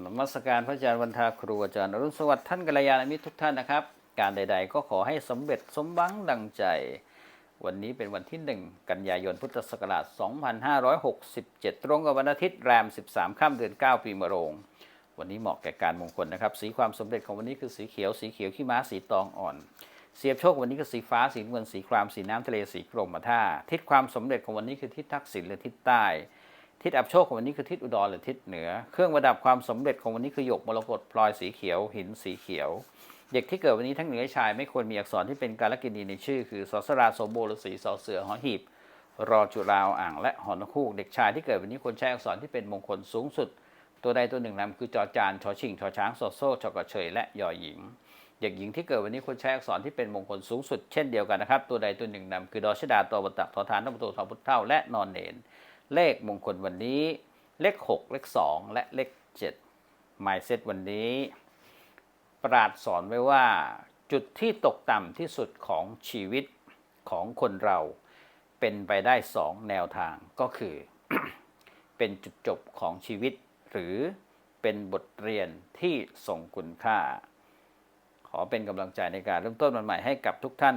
นมัสการพระอาจารย์วันทาครูอาจารย์อรุณสวัสดิ์ท่านกัลยาณมิตรทุกท่านนะครับ การใด ๆ ก็ขอให้สำเร็จสมหวังดังใจ วันนี้เป็นวันที่ 1 กันยายนพุทธศักราช 2567 ตรงกับวันอาทิตย์แรม 13 ค่ำเดือน 9 ปีมะโรง วันนี้เหมาะแก่การมงคลนะครับ สีความสำเร็จของวันนี้คือสีเขียว สีเขียวขี้ม้าสีตองอ่อน เสียบโชควันนี้คือสีฟ้า สีเงิน สีคราม สีน้ำทะเล สีกรมท่า ทิศความสำเร็จของวันนี้คือทิศทักษิณหรือทิศใต้ ทิศอับโชคของวันนี้คือทิศอุดรหรือทิศเหนือ เครื่องประดับความสำเร็จของวันนี้คือหยกมรกตพลอยสีเขียว หินสีเขียว เด็กที่เกิดวันนี้ทั้งหญิงและชายไม่ควรมีอักษรที่เป็นการลกินีในชื่อ คือสอสราโสโบหรือสีสอเสือหอหีบ รอจุราวอ่างและหอนคูก เด็กชายที่เกิดวันนี้ควรใช้อักษรที่เป็นมงคลสูงสุด ตัวใดตัวหนึ่งนำคือจอจานชอชิงชอช้างสอโซ่ชอกระเฉยและยอหญิง เด็กหญิงที่เกิดวันนี้ควรใช้อักษรที่เป็นมงคลสูงสุดเช่นเดียวกันนะครับตัวใดตัวหนึ่งนำคือดอชดาตัวบตักทอทานนประตูทอพุทธเท่าและนอนเนน เลขมงคลวันนี้ เลข 6 เลข 2 และเลข7หมายเซตวันนี้ ปราดสอนไว้ว่า จุดที่ตกต่ำที่สุดของชีวิตของคนเรา เป็นไปได้สองแนวทางก็คือ เป็นจุดจบของชีวิต หรือเป็นบทเรียนที่ทรงคุณค่า ขอเป็นกำลังใจในการเริ่มต้นวันใหม่ให้กับทุกท่าน